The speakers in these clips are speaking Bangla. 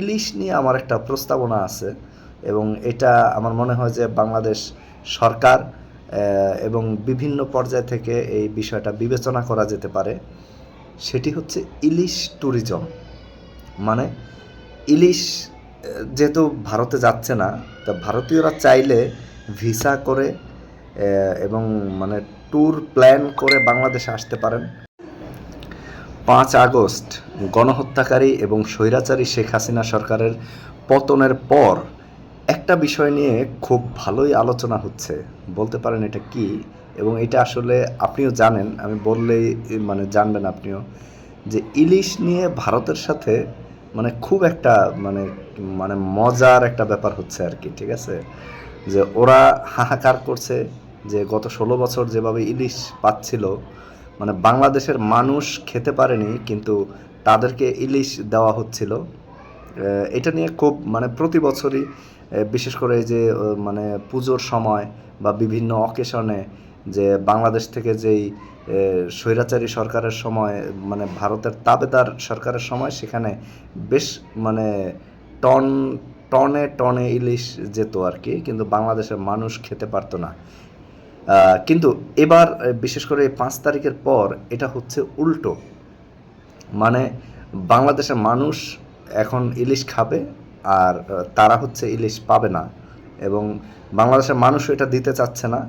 ইলিশ নিয়ে আমার একটা প্রস্তাবনা আছে এবং এটা আমার মনে হয় যে বাংলাদেশ সরকার এবং বিভিন্ন পর্যায় থেকে এই বিষয়টা বিবেচনা করা যেতে পারে। সেটি হচ্ছে ইলিশ ট্যুরিজম। মানে ইলিশ যেহেতু ভারতে যাচ্ছে না, তা ভারতীয়রা চাইলে ভিসা করে এবং মানে ট্যুর প্ল্যান করে বাংলাদেশে আসতে পারেন। পাঁচ আগস্ট গণহত্যাকারী এবং স্বৈরাচারী শেখ হাসিনা সরকারের পতনের পর একটা বিষয় নিয়ে খুব ভালোই আলোচনা হচ্ছে। বলতে পারেন এটা কি? এবং এটা আসলে আপনিও জানেন, আমি বললেই মানে জানবেন আপনিও, যে ইলিশ নিয়ে ভারতের সাথে মানে খুব একটা মানে মানে মজার একটা ব্যাপার হচ্ছে আর কি, ঠিক আছে? যে ওরা হাহাকার করছে যে গত ষোলো বছর যেভাবে ইলিশ পাচ্ছিল মানে বাংলাদেশের মানুষ খেতে পারেনি, কিন্তু তাদেরকে ইলিশ দেওয়া হচ্ছিল। এটা নিয়ে খুব মানে প্রতি বছরই বিশেষ করে যে মানে পুজোর সময় বা বিভিন্ন অকেশনে যে বাংলাদেশ থেকে যেই স্বৈরাচারী সরকারের সময় মানে ভারতের তাবেদার সরকারের সময়, সেখানে বেশ মানে টন, টনে টনে ইলিশ যেত আর কি, কিন্তু বাংলাদেশের মানুষ খেতে পারতো না। কিন্তু এবার বিশেষ করে পাঁচ তারিখের পর এটা হচ্ছে উল্টো। মানে বাংলাদেশের মানুষ এখন ইলিশ খাবে আর তারা হচ্ছে ইলিশ পাবে না। এবং বাংলাদেশের মানুষ এটা দিতে চাচ্ছে না।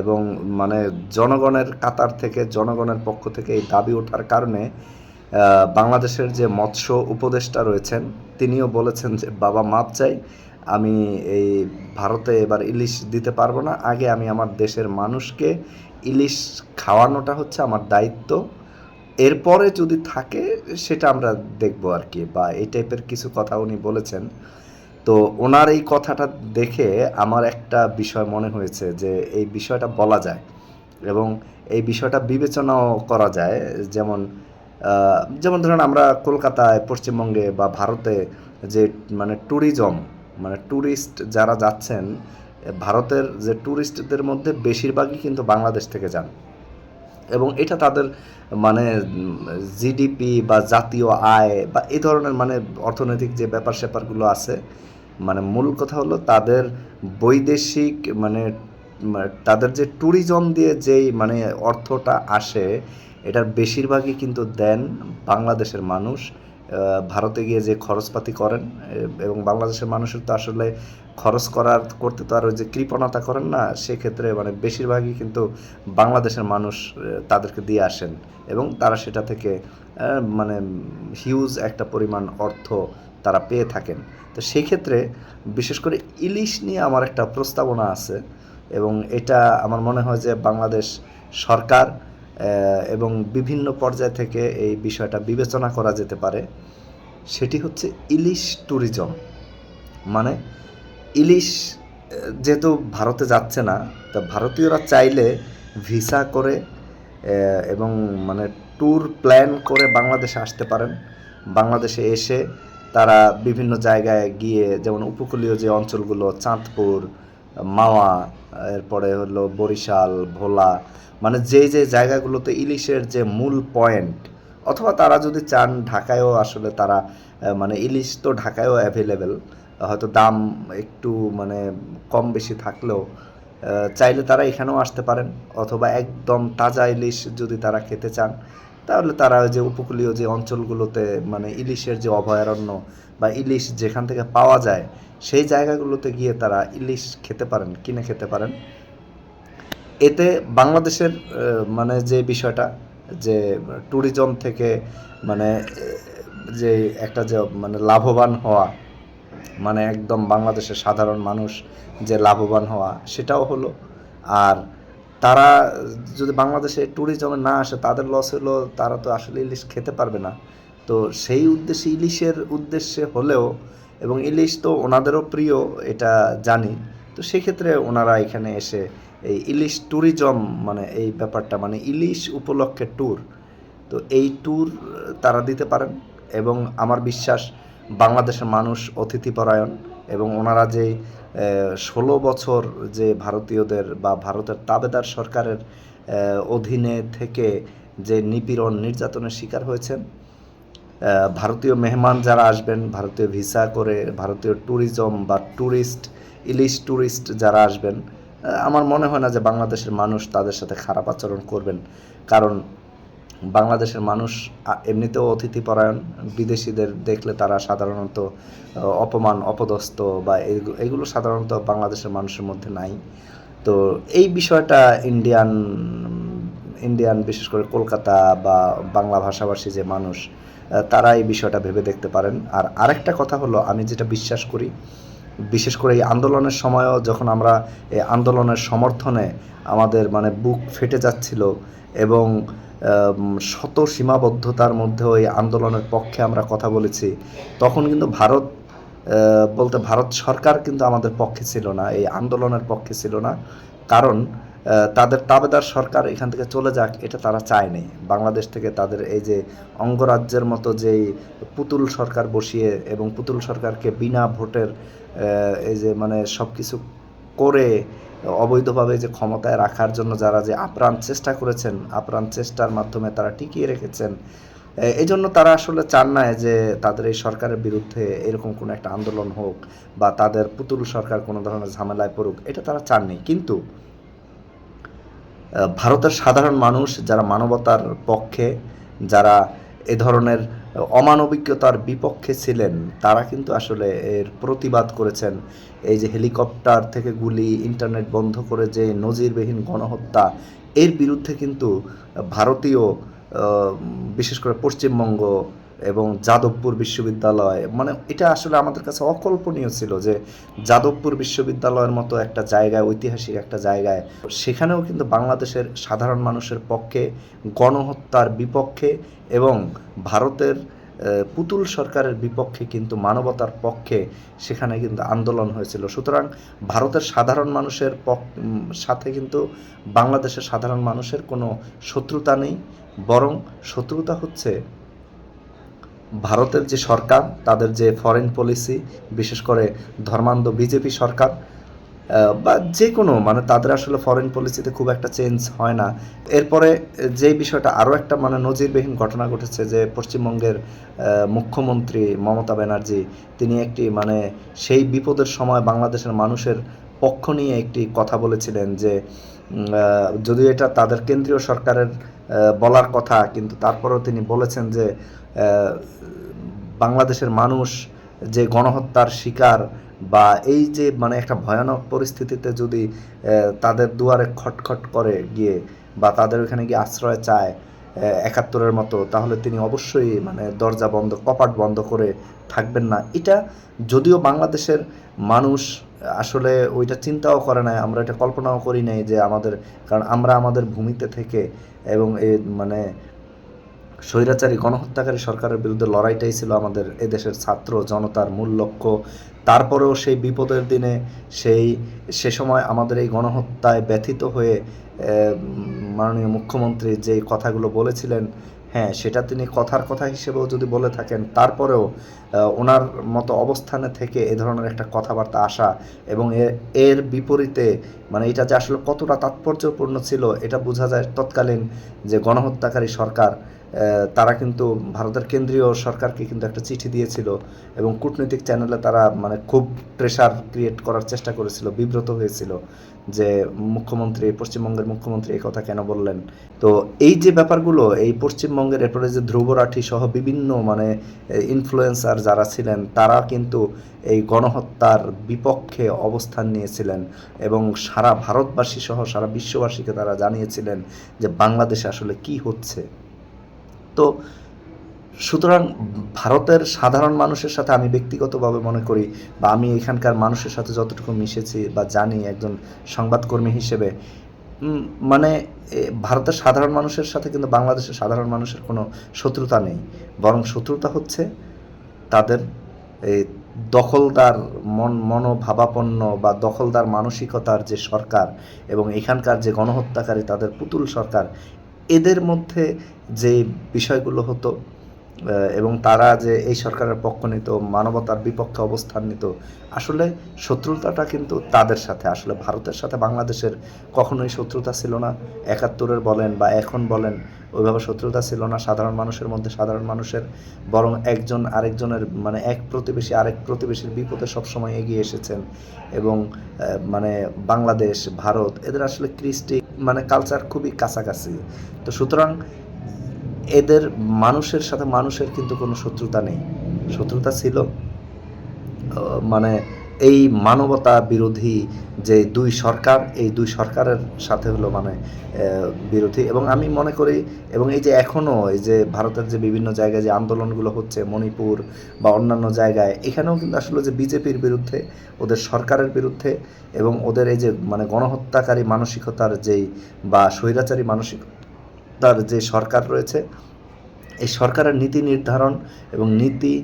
এবং মানে জনগণের, কাতার থেকে, জনগণের পক্ষ থেকে এই দাবি ওঠার কারণে বাংলাদেশের যে মৎস্য উপদেষ্টা রয়েছেন, তিনিও বলেছেন যে, বাবা, মাপ চাই। আমি এই ভারতে এবার ইলিশ দিতে পারব না। আগে আমি আমার দেশের মানুষকে ইলিশ খাওয়ানোটা হচ্ছে আমার দায়িত্ব। এরপরে যদি থাকে, সেটা আমরা দেখব আর কি, বা এই টাইপের কিছু কথা উনি বলেছেন। তো ওনার এই কথাটা দেখে আমার একটা বিষয় মনে হয়েছে যে, এই বিষয়টা বলা যায় এবং এই বিষয়টা বিবেচনাও করা যায়। যেমন যেমন ধরেন আমরা কলকাতায়, পশ্চিমবঙ্গে বা ভারতে যে মানে ট্যুরিজম মানে ট্যুরিস্ট যারা যাচ্ছেন, ভারতের যে ট্যুরিস্টদের মধ্যে বেশিরভাগই কিন্তু বাংলাদেশ থেকে যান। এবং এটা তাদের মানে জিডিপি বা জাতীয় আয় বা এই ধরনের মানে অর্থনৈতিক যে ব্যাপার স্যাপারগুলো আছে মানে মূল কথা হলো তাদের বৈদেশিক মানে তাদের যে ট্যুরিজম দিয়ে যেই মানে অর্থটা আসে, এটার বেশিরভাগই কিন্তু দেন বাংলাদেশের মানুষ। ভারতে গিয়ে যে খরচপাতি করেন এবং বাংলাদেশের মানুষের তো আসলে খরচ করার, করতে তো আর ওই যে কৃপণতা করেন না, সেক্ষেত্রে মানে বেশিরভাগই কিন্তু বাংলাদেশের মানুষ তাদেরকে দিয়ে আসেন। এবং তারা সেটা থেকে মানে হিউজ একটা পরিমাণ অর্থ তারা পেয়ে থাকেন। তো সেই ক্ষেত্রে বিশেষ করে ইলিশ নিয়ে আমার একটা প্রস্তাবনা আছে, এবং এটা আমার মনে হয় যে বাংলাদেশ সরকার এবং বিভিন্ন পর্যায় থেকে এই বিষয়টা বিবেচনা করা যেতে পারে, সেটি হচ্ছে ইলিশ ট্যুরিজম। মানে ইলিশ যেহেতু ভারতে যাচ্ছে না, তা ভারতীয়রা চাইলে ভিসা করে এবং মানে ট্যুর প্ল্যান করে বাংলাদেশে আসতে পারেন। বাংলাদেশে এসে তারা বিভিন্ন জায়গায় গিয়ে, যেমন উপকূলীয় যে অঞ্চলগুলো, চাঁদপুর মাওয়া, এরপরে হলো বরিশাল, ভোলা মানে যে যে জায়গাগুলোতে ইলিশের যে মূল পয়েন্ট অথবা তারা যদি চান ঢাকায়ও আসলে তারা মানে ইলিশ তো ঢাকায়ও অ্যাভেলেবেল হয়তো দাম একটু মানে কম বেশি থাকলেও চাইলে তারা এখানেও আসতে পারেন, অথবা একদম তাজা ইলিশ যদি তারা খেতে চান। তাহলে তারা ওই যে উপকূলীয় যে অঞ্চলগুলোতে মানে ইলিশের যে অভয়ারণ্য বা ইলিশ যেখান থেকে পাওয়া যায়, সেই জায়গাগুলোতে গিয়ে তারা ইলিশ খেতে পারেন, কিনে খেতে পারেন। এতে বাংলাদেশের মানে যে বিষয়টা, যে ট্যুরিজম থেকে মানে যে একটা যে মানে লাভবান হওয়া মানে একদম বাংলাদেশের সাধারণ মানুষ যে লাভবান হওয়া, সেটাও হলো। আর তারা যদি বাংলাদেশে ট্যুরিজমে না আসে, তাদের লস হলো, তারা তো আসলে ইলিশ খেতে পারবে না। তো সেই উদ্দেশ্যে, ইলিশের উদ্দেশ্যে হলেও এবং ইলিশ তো ওনাদেরও প্রিয়, এটা জানি। তো সেক্ষেত্রে ওনারা এখানে এসে এই ইলিশ ট্যুরিজম মানে এই ব্যাপারটা মানে ইলিশ উপলক্ষে ট্যুর তো এই ট্যুর তারা দিতে পারেন এবং আমার বিশ্বাস বাংলাদেশের মানুষ অতিথিপরায়ণ এবং ওনারা যে ষোলো বছর যে ভারতীয়দের বা ভারতের তাবেদার সরকারের অধীনে থেকে যে নিপীড়ন নির্যাতনের শিকার হয়েছেন ভারতীয় মেহমান যারা আসবেন, ভারতীয় ভিসা করে, ভারতীয় ট্যুরিজম বা ট্যুরিস্ট, ইলিশ ট্যুরিস্ট যারা আসবেন আমার মনে হয় না যে বাংলাদেশের মানুষ তাদের সাথে খারাপ আচরণ করবেন। কারণ বাংলাদেশের মানুষ এমনিতেও অতিথিপরায়ণ, বিদেশিদের দেখলে তারা সাধারণত অপমান, অপদস্থ বা এগু- এগুলো সাধারণত বাংলাদেশের মানুষের মধ্যে নাই। তো এই বিষয়টা ইন্ডিয়ান ইন্ডিয়ান বিশেষ করে কলকাতা বা বাংলা ভাষাভাষী যে মানুষ তারা এই বিষয়টা ভেবে দেখতে পারেন। আর আরেকটা কথা হলো, আমি যেটা বিশ্বাস করি, বিশেষ করে এই আন্দোলনের সময়ও যখন আমরা এই আন্দোলনের সমর্থনে আমাদের মানে বুক ফেটে যাচ্ছিল এবং শত সীমাবদ্ধতার মধ্যেও এই আন্দোলনের পক্ষে আমরা কথা বলেছি। তখন কিন্তু ভারত বলতে ভারত সরকার কিন্তু আমাদের পক্ষে ছিল না, এই আন্দোলনের পক্ষে ছিল না। কারণ তাদের তাবেদার সরকার এখান থেকে চলে যাক, এটা তারা চায়নি বাংলাদেশ থেকে তাদের এই যে অঙ্গরাজ্যের মতো যেই পুতুল সরকার বসিয়ে এবং পুতুল সরকারকে বিনা ভোটের এই যে মানে সব কিছু করে অবৈধভাবে যে ক্ষমতায় রাখার জন্য যারা যে আপ্রাণ চেষ্টা করেছেন, আপ্রাণ চেষ্টার মাধ্যমে তারা টিকিয়ে রেখেছেন এই জন্য তারা আসলে চান না যে তাদের এই সরকারের বিরুদ্ধে এরকম কোনো একটা আন্দোলন হোক বা তাদের পুতুল সরকার কোনো ধরনের ঝামেলায় পড়ুক, এটা তারা চাননি কিন্তু ভারতের সাধারণ মানুষ, যারা মানবতার পক্ষে, যারা এ ধরনের অমানবিকতার বিপক্ষে ছিলেন, তারা কিন্তু আসলে এর প্রতিবাদ করেছেন। এই যে হেলিকপ্টার থেকে গুলি, ইন্টারনেট বন্ধ করে যে নজিরবিহীন গণহত্যা, এর বিরুদ্ধে কিন্তু ভারতীয় বিশেষ করে পশ্চিমবঙ্গ এবং যাদবপুর বিশ্ববিদ্যালয় মানে এটা আসলে আমাদের কাছে অকল্পনীয় ছিল যে যাদবপুর বিশ্ববিদ্যালয়ের মতো একটা জায়গায়, ঐতিহাসিক একটা জায়গায়, সেখানেও কিন্তু বাংলাদেশের সাধারণ মানুষের পক্ষে, গণহত্যার বিপক্ষে এবং ভারতের পুতুল সরকারের বিপক্ষে কিন্তু মানবতার পক্ষে সেখানে কিন্তু আন্দোলন হয়েছিল। সুতরাং ভারতের সাধারণ মানুষের সাথে কিন্তু বাংলাদেশের সাধারণ মানুষের কোনো শত্রুতা নেই, বরং শত্রুতা হচ্ছে ভারতের যে সরকার, তাদের যে ফরেন পলিসি বিশেষ করে ধর্মান্ধ বিজেপি সরকার বা যে কোনো মানে তাদের আসলে ফরেন পলিসিতে খুব একটা চেঞ্জ হয় না। এরপরে যে বিষয়টা আরও একটা মানে নজিরবিহীন ঘটনা ঘটেছে যে পশ্চিমবঙ্গের মুখ্যমন্ত্রী মমতা ব্যানার্জি, তিনি একটি মানে সেই বিপদের সময় বাংলাদেশের মানুষের পক্ষ নিয়ে একটি কথা বলেছিলেন যে যদিও এটা তাদের কেন্দ্রীয় সরকারের বলার কথা, কিন্তু তারপরেও তিনি বলেছেন যে বাংলাদেশের মানুষ যে গণহত্যার শিকার বা এই যে মানে একটা ভয়ানক পরিস্থিতিতে যদি তাদের দুয়ারে খটখট করে গিয়ে বা তাদের ওখানে গিয়ে আশ্রয় চায় একাত্তরের মতো, তাহলে তিনি অবশ্যই মানে দরজা বন্ধ, কপাট বন্ধ করে থাকবেন না। এটা যদিও বাংলাদেশের মানুষ আসলে ওইটা চিন্তাও করে না আমরা এটা কল্পনাও করি নাই যে আমাদের, কারণ আমরা আমাদের ভূমিতে থেকে এবং এই মানে স্বৈরাচারী গণহত্যাকারী সরকারের বিরুদ্ধে লড়াইটাই ছিল আমাদের এদেশের ছাত্র জনতার মূল লক্ষ্য। তারপরেও সেই বিপদের দিনে সেই, সে সময় আমাদের এই গণহত্যায় ব্যথিত হয়ে মাননীয় মুখ্যমন্ত্রী যে কথাগুলো বলেছিলেন হ্যাঁ সেটা তিনি কথার কথা হিসেবেও যদি বলে থাকেন, তারপরেও ওনার মতো অবস্থানে থেকে এ ধরনের একটা কথাবার্তা আসা এবং এর বিপরীতে মানে এটা যে আসলে কতটা তাৎপর্যপূর্ণ ছিল, এটা বোঝা যায় তৎকালীন যে গণহত্যাকারী সরকার তারা কিন্তু ভারতের কেন্দ্রীয় সরকারকে কিন্তু একটা চিঠি দিয়েছিল এবং কূটনৈতিক চ্যানেলে তারা মানে খুব প্রেশার ক্রিয়েট করার চেষ্টা করেছিল, বিব্রত হয়েছিল যে মুখ্যমন্ত্রী, পশ্চিমবঙ্গের মুখ্যমন্ত্রী এই কথা কেন বললেন। তো এই যে ব্যাপারগুলো, এই পশ্চিমবঙ্গের এরপরে যে ধ্রুব রাঠি সহ বিভিন্ন মানে ইনফ্লুয়েন্সার যারা ছিলেন, তারা কিন্তু এই গণহত্যার বিপক্ষে অবস্থান নিয়েছিলেন এবং সারা ভারতবাসী সহ সারা বিশ্ববাসীকে তারা জানিয়েছিলেন যে বাংলাদেশে আসলে কি হচ্ছে। তো সুতরাং ভারতের সাধারণ মানুষের সাথে আমি ব্যক্তিগতভাবে মনে করি বা আমি এখানকার মানুষের সাথে যতটুকু মিশেছি বা জানি একজন সংবাদকর্মী হিসেবে মানে ভারতের সাধারণ মানুষের সাথে কিন্তু বাংলাদেশের সাধারণ মানুষের কোনো শত্রুতা নেই। বরং শত্রুতা হচ্ছে তাদের এই দখলদার মন, মনোভাবাপন্ন বা দখলদার মানসিকতার যে সরকার এবং এখানকার যে গণহত্যাকারী তাদের পুতুল সরকার এদের মধ্যে যে বিষয়গুলো হতো এবং তারা যে এই সরকারের পক্ষ নিত, মানবতার বিপক্ষে অবস্থান নিত, আসলে শত্রুতাটা কিন্তু তাদের সাথে। আসলে ভারতের সাথে বাংলাদেশের কখনোই শত্রুতা ছিল না। একাত্তরের বলেন বা এখন বলেন ওইভাবে শত্রুতা ছিল না। সাধারণ মানুষের মধ্যে সাধারণ মানুষের বরং একজন আরেকজনের মানে এক প্রতিবেশী আরেক প্রতিবেশীর বিপদে সবসময় এগিয়ে এসেছেন এবং মানে বাংলাদেশ, ভারত এদের আসলে কৃষ্টি মানে কালচার খুবই কাছাকাছি। তো সুতরাং এদের মানুষের সাথে মানুষের কিন্তু কোনো শত্রুতা নেই। শত্রুতা ছিল মানে এই মানবতা বিরোধী যে দুই সরকার, এই দুই সরকারের সাথে হলো মানে বিরোধী। এবং আমি মনে করি, এবং এই যে এখনও এই যে ভারতের যে বিভিন্ন জায়গায় যে আন্দোলনগুলো হচ্ছে, মণিপুর বা অন্যান্য জায়গায়, এখানেও কিন্তু আসলে যে বিজেপির বিরুদ্ধে, ওদের সরকারের বিরুদ্ধে, এবং ওদের এই যে মানে গণহত্যাকারী মানসিকতার যেই বা স্বৈরাচারী মানসিকতার যে সরকার রয়েছে, এই সরকারের নীতি নির্ধারণ এবং নীতি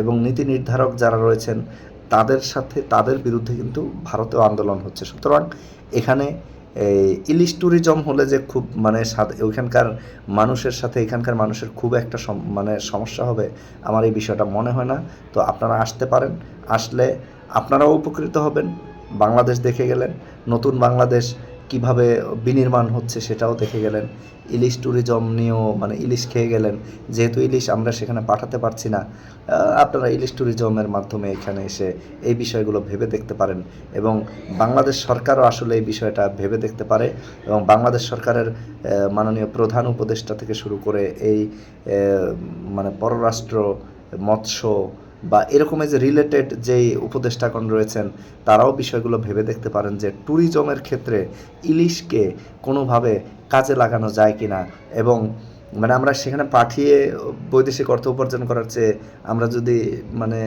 এবং নীতি নির্ধারক যারা রয়েছেন তাদের সাথে, তাদের বিরুদ্ধে কিন্তু ভারতেও আন্দোলন হচ্ছে। সুতরাং এখানে ইলিশ ট্যুরিজম হলে যে খুব মানে ওইখানকার মানুষের সাথে, এখানকার মানুষের খুব একটা মানে সমস্যা হবে আমার এই বিষয়টা মনে হয় না। তো আপনারা আসতে পারেন। আসলে আপনারাও উপকৃত হবেন। বাংলাদেশ দেখে গেলেন। নতুন বাংলাদেশ কীভাবে বিনির্মাণ হচ্ছে সেটাও দেখে গেলেন। ইলিশ ট্যুরিজম নিয়েও মানে ইলিশ খেয়ে গেলেন। যেহেতু ইলিশ আমরা সেখানে পাঠাতে পারছি না আপনারা ইলিশ ট্যুরিজমের মাধ্যমে এখানে এসে এই বিষয়গুলো ভেবে দেখতে পারেন এবং বাংলাদেশ সরকারও আসলে এই বিষয়টা ভেবে দেখতে পারে এবং বাংলাদেশ সরকারের মাননীয় প্রধান উপদেষ্টা থেকে শুরু করে এই মানে পররাষ্ট্র, মৎস্য বা এরকমের যে রিলেটেড যেই উপদেষ্টাগণ রয়েছেন, তারাও বিষয়গুলো ভেবে দেখতে পারেন যে ট্যুরিজমের ক্ষেত্রে ইলিশকে কোনোভাবে কাজে লাগানো যায় কিনা এবং মানে আমরা সেখানে পাঠিয়ে বৈদেশিক অর্থ উপার্জন করার চেয়ে আমরা যদি মানে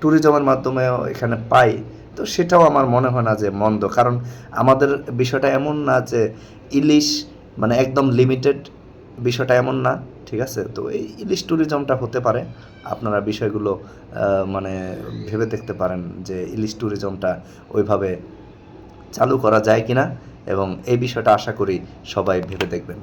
ট্যুরিজমের মাধ্যমে এখানে পাই, তো সেটাও আমার মনে হয় না যে মন্দ। কারণ আমাদের বিষয়টা এমন না যে ইলিশ মানে একদম লিমিটেড বিষয়টা এমন না। ঠিক আছে? তো এই ইলিশ ট্যুরিজমটা হতে পারে। আপনারা বিষয়গুলো মানে ভেবে দেখতে পারেন যে ইলিশ ট্যুরিজমটা ওইভাবে চালু করা যায় কিনা এবং এই বিষয়টা আশা করি সবাই ভেবে দেখবেন।